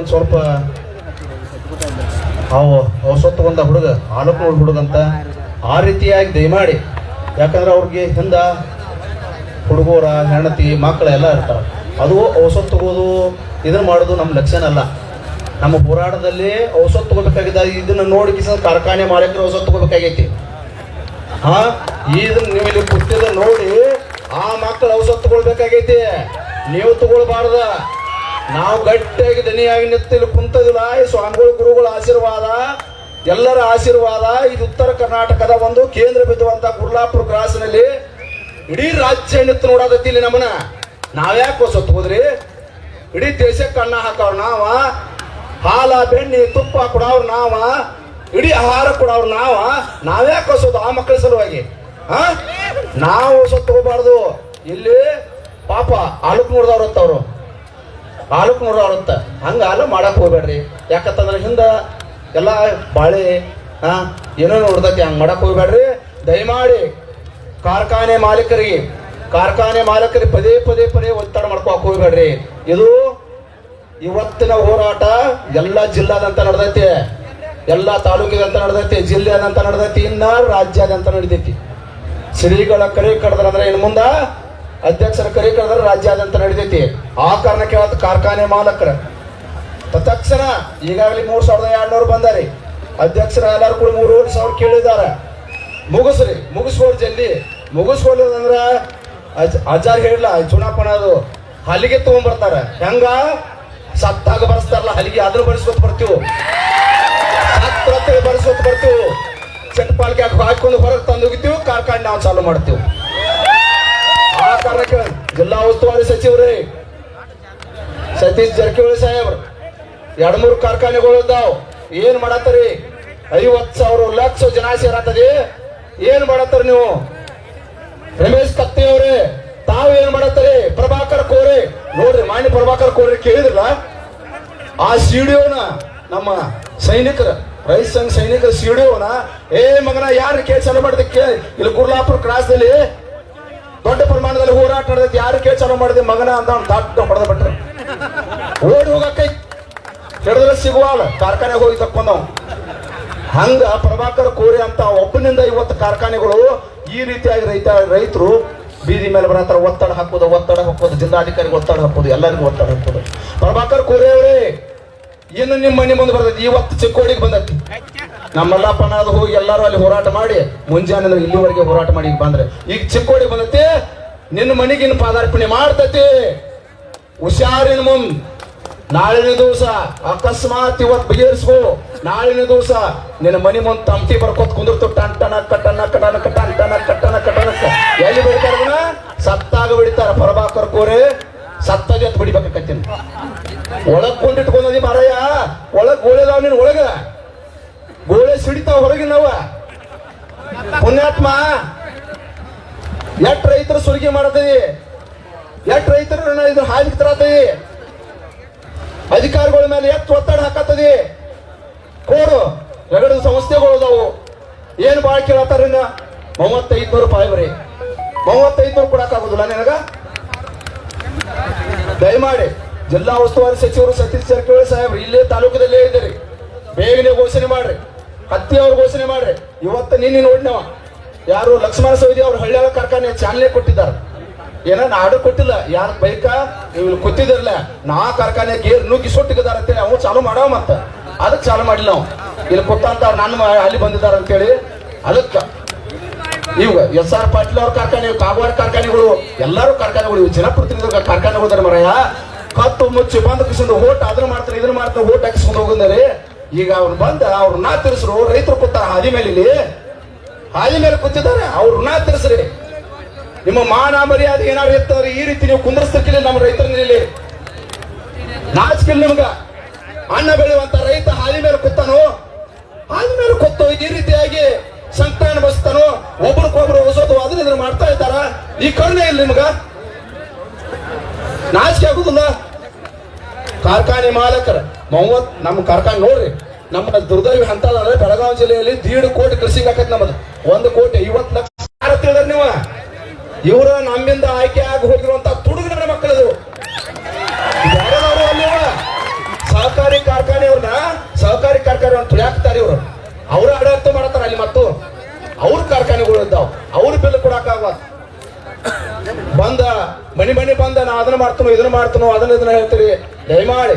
ಒಂದು ಸ್ವಲ್ಪ ಅವು ಹುಡುಗ ಒಂದ ಹುಡುಗ ಅಂತ ಆ ರೀತಿಯಾಗಿ ದಯಮಾಡಿ ಯಾಕಂದ್ರೆ ಅವ್ರಿಗೆ ಹಿಂದ ಹುಡುಗರ, ಹೆಂಡತಿ ಮಕ್ಕಳೆಲ್ಲ ಇರ್ತಾರೆ. ಅದು ಔಷಧ ತಗೋದು, ಇದನ್ನ ಮಾಡೋದು ನಮ್ಮ ಲಕ್ಷಣ ಅಲ್ಲ. ನಮ್ಮ ಹೋರಾಟದಲ್ಲಿ ಔಷಧ ತಗೋಬೇಕಾಗಿದ್ದ, ಇದನ್ನ ನೋಡಿ ಕಾರ್ಖಾನೆ ಮಾಲೀಕರು ಔಷಧ ತಗೋಬೇಕಾಗೈತಿ. ಹಾ, ಇದನ್ನ ನೀವು ಇಲ್ಲಿ ಕೂತಿದ ನೋಡಿ ಆ ಮಕ್ಕಳು ಔಷಧ ತಗೊಳ್ಬೇಕಾಗೈತಿ. ನೀವು ತಗೊಳ್ಬಾರ್ದ. ನಾವು ಗಟ್ಟಿಯಾಗಿ ದನಿಯಾಗಿ ನೆತ್ತಲು ಕುಂತದಿಲ್ಲ ಸ್ವಾಮಿಗಳು, ಗುರುಗಳ ಆಶೀರ್ವಾದ, ಎಲ್ಲರ ಆಶೀರ್ವಾದ. ಇದು ಉತ್ತರ ಕರ್ನಾಟಕದ ಒಂದು ಕೇಂದ್ರ ಬಿದ್ದುವಂತ ಗುರ್ಲಾಪುರ ಕ್ರಾಸ್ನಲ್ಲಿ. ಇಡೀ ರಾಜ್ಯ ನಿಂತು ನೋಡೋದೈತಿ ಇಲ್ಲಿ ನಮ್ಮನ್ನ. ನಾವ್ಯಾಕೆ ಹೋದ್ರಿ? ತಗೋದ್ರಿ ಇಡೀ ದೇಶಕ್ಕೆ ಅನ್ನ ಹಾಕವ್ರ ನಾವ. ಹಾಲ, ಬೆಣ್ಣೆ, ತುಪ್ಪ ಕೊಡವ್ರ ನಾವ. ಇಡೀ ಆಹಾರ ಕೊಡವ್ರ ನಾವ. ನಾವ್ಯಾಕೆ ಹೊಸೋದು ಆ ಮಕ್ಕಳ ಸಲುವಾಗಿ? ಹಾ ನಾವು ಸತ್ತು ಹೋಗ್ಬಾರ್ದು. ಇಲ್ಲಿ ಪಾಪ ಆಲುಕ್ ನೋಡ್ದವ್ರ ಅವ್ರು ನೂರ ನೋಡ್ದವ್ರಂತ ಹಂಗ ಅಲ್ಲ ಮಾಡಕ್ ಹೋಗ್ಬೇಡ್ರಿ. ಯಾಕಂತಂದ್ರೆ ಹಿಂದೆ ಎಲ್ಲ ಬಾಳೆ ಹಾಂ ಏನೋ ನೋಡ್ದಕ್ಕೆ ಹಂಗ ಮಾಡಕ್ಕೆ ಹೋಗ್ಬೇಡ್ರಿ. ದಯಮಾಡಿ ಕಾರ್ಖಾನೆ ಮಾಲೀಕರಿಗೆ ಕಾರ್ಖಾನೆ ಮಾಲೀಕರಿಗೆ ಪದೇ ಪದೇ ಪದೇ ಒತ್ತಡ ಮಾಡ್ಕೋಕ್ ಹೋಗ್ಬೇಡ್ರಿ. ಇದು ಇವತ್ತಿನ ಹೋರಾಟ ಎಲ್ಲ ಜಿಲ್ಲಾದಂತ ನಡೆದೈತಿ. ಎಲ್ಲ ತಾಲೂಕಿದಂತ ನಡೆದೈತಿ, ಜಿಲ್ಲೆದಂತ ನಡೆದೈತಿ, ಇನ್ನ ರಾಜ್ಯಾದಂತ ನಡೆದೈತಿ ಶ್ರೀಗಳ ಕರೆ ಕಡ್ದ್ರಂದ್ರೆ ಇನ್ನು ಮುಂದ ಅಧ್ಯಕ್ಷರ ಕರೆ ಕಡ್ದ್ರ ರಾಜ್ಯಾದ್ಯಂತ ನಡೆದೈತಿ ಆ ಕಾರಣಕ್ಕೆ ಅವತ್ತು ಕಾರ್ಖಾನೆ ಮಾಲಕರ. ತಕ್ಷಣ ಈಗಾಗಲೇ ಮೂರು ಸಾವಿರದ ಎರಡ್ನೂರು ಬಂದಾರಿ. ಅಧ್ಯಕ್ಷರ ಎಲ್ಲರೂ ಕೂಡ ಮೂರುವರೆ ಸಾವಿರ ಕೇಳಿದಾರ ಮುಗಿಸ್ರಿ ಮುಗಿಸ್ಬೋದು ಜಲ್ದಿ. ಮುಗಿಸ್ಕೊಡ್ಲಿಲ್ಲ ಅಜ್- ಅಜ್ಜಾರ್ ಹೇಳಿಲ್ಲ, ಚುನಾಪಣ ಅದು. ಹಲಿಗೆ ತಗೊಂಡ್ಬರ್ತಾರ ಹೆಂಗ? ಸತ್ತಾಗ ಬರ್ಸ್ತಾರಲ್ಲ, ಹಲಿಗೆ ಆದ್ರೂ ಬರ್ಸ್ಕೊತ್ ಬರ್ತೀವಿ. ಸತ್ರ ಬಡಿಸ್ಕೊತ ಬರ್ತೀವಿ. ಚಟ್ಪಾಲ್ಕೆ ಹಾಕೊಂಡು ಹೊರಗೆ ತಂದು ಹೋಗಿತ್ತೀವಿ ಕಾರ್ಖಾನೆ ನಾವು ಚಾಲು ಮಾಡ್ತೀವಿ. ಆ ಕಾರಣಕ್ಕೆ ಜಿಲ್ಲಾ ಉಸ್ತುವಾರಿ ಸಚಿವರೇ, ಸತೀಶ್ ಜಾರಕಿಹೊಳಿ ಸಾಹೇಬ್ರ, ಎರಡ್ ಮೂರು ಕಾರ್ಖಾನೆಗಳು ಇದ್ದಾವ್. ಏನ್ ಮಾಡತ್ತರಿ? ಐವತ್ ಸಾವಿರ ಲಕ್ಷ ಜನ ಸೇರತ್ತದಿ ಏನ್ ಮಾಡತ್ತರಿ ನೀವು? ರಮೇಶ್ ಕತ್ತಿ ಅವ್ರೆ, ತಾವು ಏನ್ ಮಾಡತ್ತರಿ? ಪ್ರಭಾಕರ್ ಕೋರಿ. ನೋಡ್ರಿ, ಮಾನ್ಯ ಪ್ರಭಾಕರ್ ಕೋರಿ ಕೇಳಿದ್ರ ಆ ಸಿಡಿಯೋನ ನಮ್ಮ ಸೈನಿಕರ ರೈತ ಸಂಘ ಸೈನಿಕರ ಸಿಡಿಯೋನ ಏ ಮಗನ ಯಾರು ಕೇಳಿ ಸಲ ಮಾಡಿದ ಇಲ್ಲಿ ಕ್ರಾಸ್ ಕ್ರಾಸ್ದಲ್ಲಿ ದೊಡ್ಡ ಪ್ರಮಾಣದಲ್ಲಿ ಹೋರಾಟ ನಡೆದೈತಿ ಯಾರು ಕೇಳಿ ಮಾಡಿದೆ, ಮಗನ ಅಂತ ಅವ್ನು ದಾಟ್ ಹೊಡೆದ ಬಿಟ್ರೆ. ಓಡಿ ಹೋಗಕ್ಕೆ ಹಿಡಿದ್ರೆ ಸಿಗುವಲ್ಲ ಕಾರ್ಖಾನೆ ಹೋಗಿ ತಕ್ಕೊಂಡವ್. ಹಂಗ ಪ್ರಭಾಕರ್ ಕೋರೆ ಅಂತ ಒಬ್ಬನಿಂದ ಇವತ್ತು ಕಾರ್ಖಾನೆಗಳು ಈ ರೀತಿಯಾಗಿ ರೈತ, ರೈತರು ಬೀದಿ ಮೇಲೆ ಬರತ್ತಾರ, ಒತ್ತಡ ಹಾಕೋದು ಒತ್ತಡ ಹಾಕೋದು ಜಿಲ್ಲಾಧಿಕಾರಿಗೆ ಒತ್ತಡ ಹಾಕೋದು ಎಲ್ಲರಿಗೂ ಒತ್ತಡ ಹಾಕೋದು ಪ್ರಭಾಕರ್ ಕೋರಿ ಅವರೇ, ಇನ್ನು ನಿಮ್ಮ ಮನೆ ಮುಂದೆ ಬರ್ತೈತಿ, ಇವತ್ತು ಚಿಕ್ಕೋಡಿಗೆ ಬಂದೈತಿ. ನಮ್ಮೆಲ್ಲಪ್ಪನ ಅದು ಹೋಗಿ ಎಲ್ಲರೂ ಅಲ್ಲಿ ಹೋರಾಟ ಮಾಡಿ ಮುಂಜಾನೆ ಇಲ್ಲಿವರೆಗೆ ಹೋರಾಟ ಮಾಡಿ ಬಂದ್ರೆ. ಈಗ ಚಿಕ್ಕೋಡಿ ಬಂದತಿ, ನಿನ್ನ ಮನೆಗೆ ಇನ್ನು ಪಾದಾರ್ಪಣೆ ಮಾಡ್ತತಿ. ಹುಷಾರಿನ ಮುಂದ್, ನಾಳಿನ ದಿವಸ ಅಕಸ್ಮಾತ್ ಇವತ್ ಬಗೆಹರಿಸ್ಕೋ ನಾಳಿನ ದಿವಸ ನಿನ್ನ ಮನಿ ಮುಂದ್ ತಂಪಿ ಬರ್ಕೋತ್ ಕುಂದಿರ್ತು ಕಟ್ಟನ ಕಟನ ಕಟಂಟನ ಕಟ್ಟನ ಕಟನಕ್ಕ ಎಲ್ಲಿ ಬಿಡ್ತಾರ? ಸತ್ತಾಗ ಬಿಡ್ತಾರ, ಪ್ರಭಾಕರ್ ಕೋರೆ. ಸತ್ತ ಜೊತೆ ಬಿಡಿಬೇಕತ್ತೀನಿ ಒಳಗ್ ಕೊಂಡಿಟ್ಕೊಂಡಿ ಮಾರಯ್ಯ ಒಳಗ್ ಗೋಳೆದಾವ್ ನೀನ್ ಒಳಗ. ಗೋಳೆ ಸಿಡಿತಾವ ಹೊರಗಿನವ ಪುಣ್ಯಾತ್ಮ ಎಟ್ ರೈತರ ಸುಲಿಗೆ ಮಾಡತದಿ ಎಟ್ ರೈತರು ಇದ್ರ ಹಾಲಿಗೆ ತರತದಿ ಅಧಿಕಾರಿಗಳ ಮೇಲೆ ಎತ್ತು ಒತ್ತಡ ಹಾಕತ್ತದಿ ಕೋಡು, ಎರಡು ಸಂಸ್ಥೆಗಳು ಅದಾವು. ಏನು ಬಾಳ್ ಕೇಳತ್ತಾರ ಮೂವತ್ತೈದು ರೂಪಾಯಿ ಬರೀ. ಮೂವತ್ತೈದು ನೂರು ಕೊಡಕ್ಕಾಗೋದಿಲ್ಲ ನಿನಗ? ದಯಮಾಡಿ, ಜಿಲ್ಲಾ ಉಸ್ತುವಾರಿ ಸಚಿವರು ಸತೀಶ್ ಜಾರಕಿಹೊಳಿ ಸಾಹೇಬ್ರು, ಇಲ್ಲೇ ತಾಲೂಕದಲ್ಲೇ ಇದ್ದೀರಿ. ಬೇಗನೆ ಘೋಷಣೆ ಮಾಡ್ರಿ. ಹತ್ತಿ ಅವ್ರು ಘೋಷಣೆ ಮಾಡ್ರಿ. ಇವತ್ತು ನಿನ್ನೆ ನೋಡಿನವ. ಯಾರು ಲಕ್ಷ್ಮಣ ಸೌದಿ ಅವ್ರು ಹಳ್ಳಿಯಾಳ ಕಾರ್ಖಾನೆ ಚಾಲನೆ ಕೊಟ್ಟಿದ್ದಾರೆ. ಏನ ನಾಡು ಕೊಟ್ಟಿಲ್ಲ. ಯಾರ ಬೈಕ? ನೀವು ಕೊತ್ತಿದಿರ್ಲ ನಾ ಕಾರ್ಖಾನೆ ಗೇರ್ ನುಗ್ಗಿ ಸುಟ್ಟಿದಾರ ಅಂತೇಳಿ ಅವ್ನು ಚಾಲು ಮಾಡವ ಮತ್ತ. ಅದಕ್ಕೆ ಚಾಲು ಮಾಡಿಲ್ಲ ನಾವು. ಇಲ್ಲಿ ಕೊಟ್ಟಂತ ನನ್ನ ಅಲ್ಲಿ ಬಂದಿದ್ದಾರೆ ಅಂತೇಳಿ ಅದಕ್ಕ. ಇವಾಗ ಎಸ್ ಆರ್ ಪಾಟೀಲ್ ಅವ್ರ ಕಾರ್ಖಾನೆ, ಕಾಗವಾಡ ಕಾರ್ಖಾನೆಗಳು, ಎಲ್ಲರೂ ಕಾರ್ಖಾನೆಗಳು ಜನಪ್ರತಿನಿಧಿಗಳ ಕಾರ್ಖಾನೆಗಳು ಮರಯ್ಯ ಕತ್ತು ಮುಚ್ಚಿ ಬಂದ ಕಿಸಿಂದ ಓಟ್ ಅದನ್ನ ಮಾಡ್ತಾರೆ ಇದನ್ನ ಮಾಡ್ತಾರೆ ಓಟ್ ಹಾಕಿಸ್ಕೊಂಡು ಹೋಗಿದ್ದಾರೆ. ಈಗ ಅವ್ರು ಬಂದ, ಅವ್ರ ನಾ ತಿರ್ಸ್ರು ರೈತರು ಕೂತಾರ, ಹಾದಿ ಮೇಲೆ ಇಲ್ಲಿ ಹಾದಿ ಮೇಲೆ ಕೂತಿದ್ದಾರೆ, ಅವ್ರ ನಾ ತಿರ್ಸ್ರಿ. ನಿಮ್ಮ ಮಾನ ಮರ್ಯಾದೆ ಏನಾದ್ರು ಇರ್ತಾರೆ ಈ ರೀತಿ ನೀವು ಕುಂದರ್ಸಕ್ಕಿಲ್ಲ ನಮ್ಮ ರೈತರನ್ನ ಇಲ್ಲಿ ನಾಚಿಕಿಲ್ಲ ನಿಮ್ಗ. ಅನ್ನ ಬೆಳೆಯುವಂತ ರೈತ ಹಾದಿ ಮೇಲೆ ಕೂತಾನೋ, ಹಾದಿ ಮೇಲೆ ಕೂತು ಈ ರೀತಿಯಾಗಿ ಸಂಕಟ ಬಸ್ತಾನೋ, ಒಬ್ರಿಗೊಬ್ರು ಹೊಸದು ಅದನ್ನ ಮಾಡ್ತಾ ಇದ್ದಾರ? ಈ ಕರುಣೆ ಇಲ್ಲ ನಿಮ್ಗ? ನಾಚಿಕೆ ಆಗುದಿಲ್ಲ. ಕಾರ್ಖಾನೆ ಮಾಲಕರ. ಮೂವತ್ ನಮ್ಮ ಕಾರ್ಖಾನೆ ನೋಡ್ರಿ, ನಮ್ಮ ದುರ್ದೈವಿ ಅಂತ ಅಂದ್ರೆ ಬೆಳಗಾವಿ ಜಿಲ್ಲೆಯಲ್ಲಿ ದೀಡ್ ಕೋಟಿ ಕೃಷಿ ಆಕತ್ ನಮ್ಮದು ಒಂದು ಕೋಟಿ, ಐವತ್ತು ಲಕ್ಷ ತಿಳಿದ್ರ ನೀವು. ಇವರ ನಮ್ಮಿಂದ ಆಯ್ಕೆ ಆಗಿ ಹೋಗಿರುವಂತ ತುಡುಗರ ಮಕ್ಕಳದು. ಸಹಕಾರಿ ಅಲ್ಲಿ ಅವ್ರನ್ನ ಸಹಕಾರಿ ಕಾರ್ಖಾನೆ ತುಳಿಯಾಕ್ತಾರೆ ಇವರು. ಅವ್ರ ಆಡಳಿತ ಮಾಡತ್ತಾರ ಅಲ್ಲಿ ಮತ್ತು. ಅವ್ರ ಕಾರ್ಖಾನೆಗಳು ಇದ್ದಾವ. ಅವ್ರ ಬಿಲ್ ಕೊಡಕ್ಕಾಗ ಬಂದ, ಮನಿ ಮನಿ ಬಂದ, ನಾ ಅದನ್ನ ಮಾಡ್ತಾನೋ, ಇದನ್ನ ಮಾಡ್ತಾನೋ, ಅದನ್ನ ಇದನ್ನ ಹೇಳ್ತೀರಿ. ದಯಮಾಡಿ.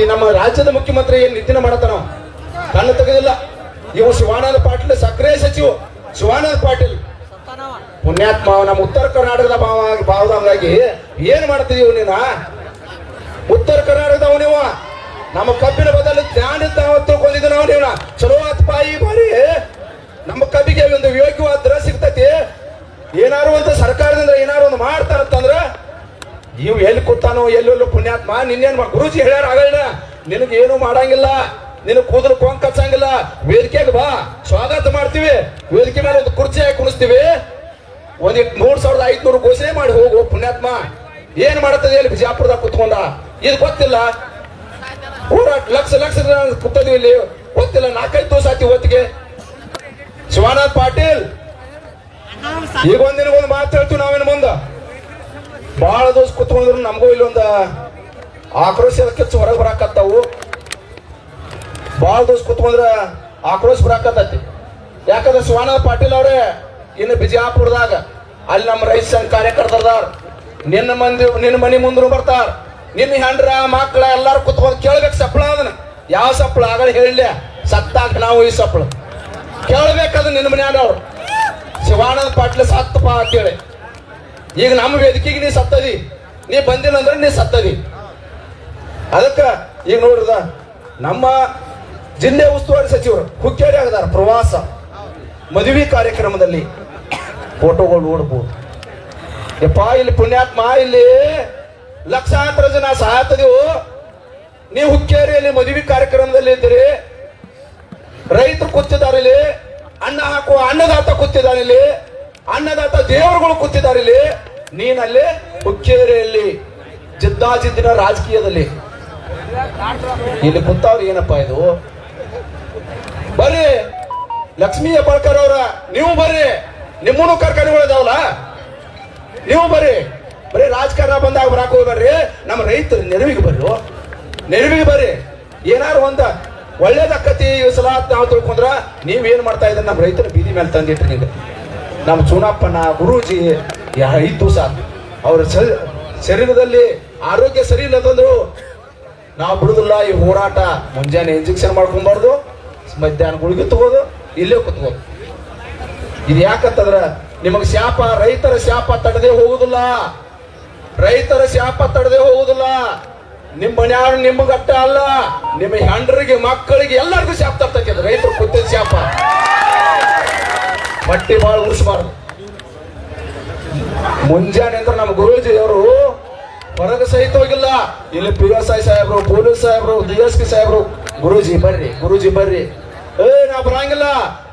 ಈ ನಮ್ಮ ರಾಜ್ಯದ ಮುಖ್ಯಮಂತ್ರಿ ಏನ್ ನಿಧಿನ ಮಾಡತಾನ ಕಣ್ಣು ತೆಗೆದಿಲ್ಲ. ಇವು ಶಿವಾನಂದ ಪಾಟೀಲ್ ಸಕ್ರಿಯ ಸಚಿವ. ಶಿವಾನಂದ ಪಾಟೀಲ್. ಪುಣ್ಯಾತ್ಮ ನಮ್ಮ ಉತ್ತರ ಕರ್ನಾಟಕದ ಭಾವ ಭಾವದಂಗಾಗಿ ಏನ್ ಮಾಡ್ತೀವಿ ನೀನ? ಉತ್ತರ ಕರ್ನಾಟಕದವ ನೀವ. ನಮ್ಮ ಕಬ್ಬಿನ ಬದಲು ಜ್ಞಾನ ತಿಳ್ಕೊಂಡಿದ್ದು ನಾವು ಚಲೋ ಆತ್ಪ ಬಾಯಿ, ಬಾರಿ. ನಮ್ಮ ಕಬ್ಬಿಗೆ ಒಂದು ಯೋಗ್ಯವಾದ ಸಿಗ್ತೈತಿ. ಏನಾರು ಒಂದು ಸರ್ಕಾರದಿಂದ ಏನಾರು ಒಂದು ಮಾಡ್ತಾರಂತಂದ್ರ ಇವು ಎಲ್ಲಿ ಕೂತಾನೋ ಎಲ್ಲೆಲ್ಲೋ ಪುಣ್ಯಾತ್ಮ ನಿನ್ನೇನ್ ಗುರುಜಿ ಗುರೂಜಿ ಹೇಳ್ಯಾರ ಆಗಲ್ಲ ನಿನಗೆ ಏನು ಮಾಡಂಗಿಲ್ಲ. ನಿನಗೆ ಕೂದಲು ಕೊಂಕ್ ಹಚ್ಚಂಗಿಲ್ಲ ವೇದಿಕೆಗೆ ಬಾ. ಸ್ವಾಗತ ಮಾಡ್ತೀವಿ. ವೇದಿಕೆ ಮೇಲೆ ಒಂದು ಕುರ್ಚಿ ಹಾಕಿ ಕುಣಿಸ್ತೀವಿ. ಒಂದಿಟ್ಟು ಮೂರ್ ಸಾವಿರದ ಐದ್ನೂರು ಘೋಷಣೆ ಮಾಡಿ ಹೋಗು ಪುಣ್ಯಾತ್ಮ. ಏನ್ ಮಾಡತ್ತದೆ ಇಲ್ಲಿ ಬಿಜಾಪುರದಾಗ ಕುತ್ಕೊಂಡ? ಇದು ಗೊತ್ತಿಲ್ಲ. ಹೋರಾಟ ಲಕ್ಷ ಲಕ್ಷ ಜನ ಇಲ್ಲಿ. ಗೊತ್ತಿಲ್ಲ. ನಾಲ್ಕೈದು ದಿವಸ ಆತಿ ಹೊತ್ತಿಗೆ ಶಿವಾನಂದ್ ಪಾಟೀಲ್. ಈಗ ಒಂದಿನ ಒಂದು ಮಾತು ಹೇಳ್ತೀವಿ ನಾವೇನು ಬಹಳ ದಿವಸ ಕುತ್ಕೊಂಡ್ರು ನಮಗೂ ಇಲ್ಲೊಂದ ಆಕ್ರೋಶ ಕೆಚ್ಚು ಹೊರಗೆ ಬರಾಕತ್ತಾವು. ಬಹಳ ದಿವಸ ಕುತ್ಕೊಂಡ್ರ ಆಕ್ರೋಶ ಬರಾಕತ್ತೈತಿ. ಯಾಕಂದ್ರೆ ಸುವರ್ಣ ಪಾಟೀಲ್ ಅವರೇ ಇನ್ನು ಬಿಜಾಪುರದಾಗ, ಅಲ್ಲಿ ನಮ್ಮ ರೈತ ಸಂಘ ಕಾರ್ಯಕರ್ತರದಾರ, ನಿನ್ನ ಮಂದಿ, ನಿನ್ನ ಮನೆ ಮುಂದ್ರು ಬರ್ತಾರ. ನಿನ್ನ ಹೆಂಡ್ರ ಮಕ್ಕಳ ಎಲ್ಲಾರು ಕುತ್ಕೊಂಡು ಕೇಳ್ಬೇಕು ಸಪ್ಳ ಅದನ್ನ. ಯಾವ ಸಪ್ಳ ಆಗಲ್ಲ ಹೇಳಿಲ್ಲ ಸತ್ತಾಕ ನಾವು ಈ ಸಪ್ಳ. ಕೇಳ್ಬೇಕದ ನಿನ್ನ ಮನ್ಯಾಗ ಅವ್ರು. ಶಿವಾನಂದ ಪಾಟೀಲ್ ಸತ್ತಪ್ಪ ಅಂತೇಳಿ. ಈಗ ನಮ್ಮ ವೇದಿಕೆಗೆ ನೀ ಸತ್ತದಿ. ನೀ ಬಂದಿಲ್ಲ ಅಂದ್ರೆ ನೀ ಸತ್ತದಿ. ಅದಕ್ಕ ಈಗ ನೋಡ್ರದ, ನಮ್ಮ ಜಿಲ್ಲೆ ಉಸ್ತುವಾರಿ ಸಚಿವರು ಹುಕ್ಕೇರಿ ಆಗದಾರ ಪ್ರವಾಸ. ಮದುವೆ ಕಾರ್ಯಕ್ರಮದಲ್ಲಿ ಫೋಟೋಗಳು ನೋಡ್ಬೋದು. ಯಪ್ಪ, ಇಲ್ಲಿ ಪುಣ್ಯಾತ್ಮ, ಇಲ್ಲಿ ಲಕ್ಷಾಂತರ ಜನ ಸಹಾಯತದೆವು ನೀ ಹುಕ್ಕೇರಿಯಲ್ಲಿ ಮದುವೆ ಕಾರ್ಯಕ್ರಮದಲ್ಲಿ ಇದ್ದೀರಿ. ರೈತರು ಕೂತಿದ್ದಾರೆ ಅನ್ನ ಹಾಕುವ ಅನ್ನದಾತ ಕೂತಿದ್ದಾನೆ ಇಲ್ಲಿ. ಅನ್ನದಾತ ದೇವರುಗಳು ಕೂತಿದ್ದಾರೆ ಇಲ್ಲಿ ನೀನಲ್ಲಿ ಹುಕ್ಕೇರಿಯಲ್ಲಿ ಜಿದ್ದಾಜಿದ್ದಿನ ರಾಜಕೀಯದಲ್ಲಿ. ಇಲ್ಲಿ ಕುಂತವ್ರು ಏನಪ್ಪಾ ಇದು? ಬರ್ರಿ, ಲಕ್ಷ್ಮೀ ಹೆಬ್ಬಾಳ್ಕರ್ ಅವರ, ನೀವು ಬರ್ರಿ ನಿಮ್ಮನು ಕಾರ್ಖಾನೆಗಳು ಇದಾವಲ್ಲ ನೀವು ಬರ್ರಿ, ಬರೀ ರಾಜಕಾರಣ ಬಂದಾಗ ಬರಾಕ್ ಹೋಗ್ಬೇಡ್ರಿ, ನಮ್ಮ ರೈತರು ನೆರವಿಗೆ ಬರ್ರಿ. ನೆರವಿಗೆ ಬರ್ರಿ. ಏನಾರು ಒಂದ ಒಳ್ಳೇದಕ್ಕತಿ ಈ ಸಲ ನಾವು ತಿಳ್ಕೊಂಡ್ರ ನೀವ್ ಏನ್ ಮಾಡ್ತಾ ಇದ್ರೆ? ನಮ್ಮ ರೈತರ ಬೀದಿ ಮೇಲೆ ತಂದಿಟ್ರಿ ನೀವು ನಮ್ಮ ಚುನಪ್ಪನ ಗುರೂಜಿ ಐದು ದಿವಸ ಅವ್ರ ಶರೀರದಲ್ಲಿ ಆರೋಗ್ಯ ಸರಿ ಇಲ್ಲ ಅಂತಂದ್ರು ನಾವು ಬಿಡುದಿಲ್ಲ ಈ ಹೋರಾಟ. ಮುಂಜಾನೆ ಇಂಜೆಕ್ಷನ್ ಮಾಡ್ಕೊಂಬಾರ್ದು ಮಧ್ಯಾಹ್ನ ಗುಳಿಗೆ ತಗೋದು, ಇಲ್ಲೇ ಕುತ್ಕೋದು. ಇದು ಯಾಕಂತಂದ್ರ ನಿಮಗೆ ಶಾಪ, ರೈತರ ಶಾಪ ತಡದೆ ಹೋಗುದಿಲ್ಲ. ರೈತರ ಶಾಪ ತಡದೆ ಹೋಗುದಿಲ್ಲ. ನಿಮ್ಮ ಮನೆಯವ್ರು ನಿಮ್ಗೆ ಅಟ್ಟ ಅಲ್ಲ. ನಿಮ್ಮ ಹೆಂಡ್ರಿಗೆ, ಮಕ್ಕಳಿಗೆ ಎಲ್ಲರಿಗೂ ಶಾಪ ತರ್ತೈತಿ. ರೈತರು ಕೂತಿದ ಶಾಪ. ಬಟ್ಟಿ ಭಾಳ ಉಳಿಸಬಾರ್ದು ಮುಂಜಾನೆ ಅಂದ್ರೆ ನಮ್ಮ ಗುರೂಜಿ ಅವರು ಹೊರಗೆ ಸಹಿತ ಹೋಗಿಲ್ಲ. ಇಲ್ಲಿ ಪಿ ಎಸ್ ಐ ಸಾಹೇಬ್ರು, ಪೊಲೀಸ್ ಸಾಹೇಬ್ರು, ಡಿ ಎಸ್ ಪಿ ಸಾಹೇಬ್ರು, ಗುರೂಜಿ ಬರ್ರಿ ಗುರೂಜಿ ಬರ್ರಿ. ಏ ನಾ ಬರಂಗಿಲ್ಲ.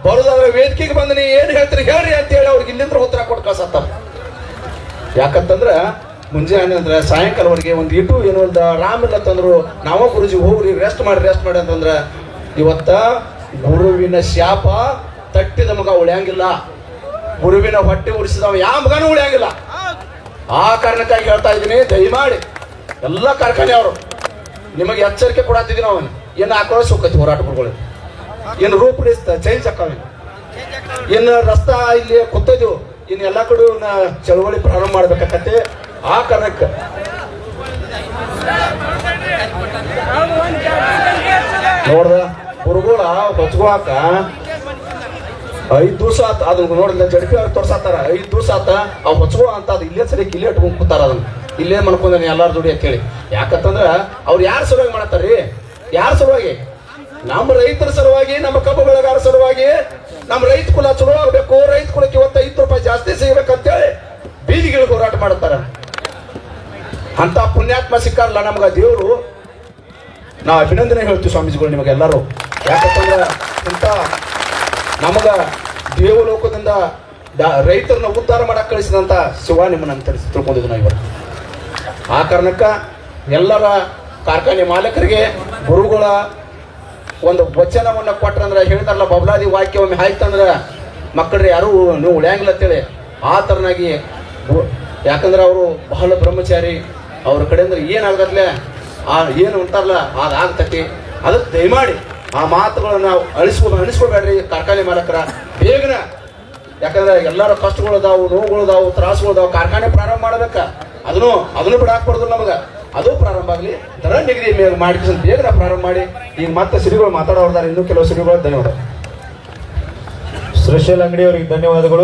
ಬರೋದಾದ್ರೆ ವೇದಿಕೆಗೆ ಬಂದನಿ ಏನ್ ಹೇಳ್ತೀರಿ ಹೇಳ್ರಿ ಅಂತ ಹೇಳಿ ಅವ್ರಿಗೆ ಇಲ್ಲಿಂದ ಉತ್ತರ ಕೊಟ್ಟು ಕಳ್ಸತ್ತಾರ. ಯಾಕಂತಂದ್ರ ಮುಂಜಾನೆ ಅಂದ್ರೆ ಸಾಯಂಕಾಲವರೆಗೆ ಒಂದು ಇಟ್ಟು ಏನೋ ಒಂದು ರಾಮ್ ಇಲ್ಲ ತಂದ್ರು, ನಾವ ಗುರುಜಿ ಹೋಗ್ರಿ ರೆಸ್ಟ್ ಮಾಡಿ ರೆಸ್ಟ್ ಮಾಡಿ ಅಂತಂದ್ರ ಇವತ್ತ ಗುರುವಿನ ಶಾಪ ತಟ್ಟಿದ ಮಗ ಉಳಿಯಂಗಿಲ್ಲ. ಗುರುವಿನ ಹೊಟ್ಟೆ ಉರಿಸಿದವ ಯಾವ ಮಗನೂ ಉಳಿಯಂಗಿಲ್ಲ. ಆ ಕಾರಣಕ್ಕಾಗಿ ಹೇಳ್ತಾ ಇದ್ದೀನಿ, ದಯಮಾಡಿ ಎಲ್ಲ ಕಾರ್ಖಾನೆ ಅವರು ನಿಮಗೆ ಎಚ್ಚರಿಕೆ ಕೊಡತ್ತಿದ್ದೀನಿ ನಾವು ಏನು ಆಕ್ರೋಶ ಹೋರಾಟ ಹೋರಾಟಗಳು. ಏನು ರೂಪುರೇಸ್ತ ಚೇಂಜ್ ಆಕಾವ ಇನ್ನು ರಸ್ತಾ ಇಲ್ಲಿ ಕೂತಿದ್ವು. ಇನ್ನು ಎಲ್ಲ ಕಡೆ ಚಳವಳಿ ಪ್ರಾರಂಭ ಮಾಡ್ಬೇಕಾಕತಿ ಆ ಕಾರಣಕ್ಕೆ ನೋಡ್ದ ಗುರುಗಳ ಹೊಚ್ಕೊಳಕ ಐದ್ ದಿವಸ ಆತ ಅದನ್ನ ನೋಡಿದ್ರೆ ಜಡ್ಪಿ ಅವ್ರು ತೋರ್ಸಾತಾರ. ಐದು ದಿವಸ ಆತ, ಅವ್ ಹೊಚ್ಕೋ ಅಂತ ಅದು ಇಲ್ಲೇ ಸರಿ ಇಲ್ಲೇ ಇಟ್ಕೊಂಡ್ ಕೂತಾರ ಅದನ್ನ. ಇಲ್ಲೇ ಮಾಡ್ಕೊಂಡ್ರೆ ಎಲ್ಲಾರ ಜೋಡಿ ಅಂತೇಳಿ ಯಾಕಂತಂದ್ರ ಅವ್ರು ಯಾರ ಸಲುವಾಗಿ ಮಾಡತ್ತಾರ್ರಿ? ಯಾರ ಸಲುವಾಗಿ? ನಮ್ಮ ರೈತರ ಸಲುವಾಗಿ, ನಮ್ಮ ಕಬ್ಬು ಬೆಳೆಗಾರ ಸಲುವಾಗಿ ನಮ್ಮ ರೈತ ಕುಲ ಚಲೋ ಆಗ್ಬೇಕು, ರೈತ ಕುಲಕ್ಕೆ ಇವತ್ತು ಐದು ರೂಪಾಯಿ ಜಾಸ್ತಿ ಸಿಗ್ಬೇಕಂತೇಳಿ ಬೀದಿಗಳಿಗೆ ಹೋರಾಟ ಮಾಡುತ್ತಾರ. ಅಂತ ಪುಣ್ಯಾತ್ಮ ಸಿಕ್ಕಾರಲ್ಲ ನಮ್ಗೆ ದೇವರು. ನಾವು ಅಭಿನಂದನೆ ಹೇಳ್ತೀವಿ ಸ್ವಾಮೀಜಿಗಳು ನಿಮಗೆಲ್ಲರೂ. ಯಾಕಂತಂದ್ರೆ ಇಂಥ ನಮಗ ದೇವಲೋಕದಿಂದ ರೈತರನ್ನ ಉದ್ಧಾರ ಮಾಡಕ್ಕೆ ಕಳಿಸಿದಂತ ಶಿವ ನಿಮ್ಮನ್ನ ಅಂತ ತಿಳ್ಕೊಂಡಿದ್ದು ನಾವು ಇವತ್ತು ಆ ಕಾರಣಕ್ಕ ಎಲ್ಲರ ಕಾರ್ಖಾನೆ ಮಾಲಕರಿಗೆ ಗುರುಗಳ ಒಂದು ವಚನವನ್ನು ಕೊಟ್ರಂದ್ರೆ ಹೇಳ್ತಾರಲ್ಲ ಬಬ್ಲಾದಿ ವಾಕ್ಯ ಒಮ್ಮೆ ಹಾಯ್ತಂದ್ರೆ ಮಕ್ಕಳ್ರಿ ಯಾರು ನೀವು ಉಳಿಯಂಗಿಲ್ಲ ಅಂತೇಳಿ ಆ ಥರನಾಗಿ ಯಾಕಂದ್ರೆ ಅವರು ಬಹಳ ಬ್ರಹ್ಮಚಾರಿ, ಅವ್ರ ಕಡೆ ಅಂದ್ರೆ ಏನಾಗತ್ಲೆ ಆ ಏನು ಅಂತಾರಲ್ಲ ಅದಾಗ್ತತಿ ಅದಕ್ಕೆ ದಯಮಾಡಿ ಆ ಮಾತುಗಳನ್ನು ನಾವು ಅಳಿಸ್ಕೊ ಅಳಿಸ್ಕೊಬೇಡ್ರಿ ಕಾರ್ಖಾನೆ ಮಾಲಕರ. ಬೇಗನ. ಯಾಕಂದ್ರೆ ಎಲ್ಲರ ಕಷ್ಟಗಳು ಅದಾವು, ನೋವುಗಳು ಅದಾವು, ತ್ರಾಸುಗಳು ಅದಾವು, ಕಾರ್ಖಾನೆ ಪ್ರಾರಂಭ ಮಾಡ್ಬೇಕ. ಅದನ್ನು ಅದನ್ನು ಬಿಡ ಹಾಕ್ಬಾರ್ದು ನಮಗ. ಅದು ಪ್ರಾರಂಭ ಆಗಲಿ, ದರ ನಿಗದಿ ಮಾಡಿ ಬೇಗನ ಪ್ರಾರಂಭ ಮಾಡಿ. ಈಗ ಮತ್ತೆ ಸಿರಿಗಳು ಮಾತಾಡೋರ್ದಾರೆ, ಇನ್ನೂ ಕೆಲವು ಸಿರಿಗಳು ಧನ್ಯವಾದ. ಶ್ರೀಶೈಲ್ ಅಂಗಡಿ ಅವರಿಗೆ ಧನ್ಯವಾದಗಳು.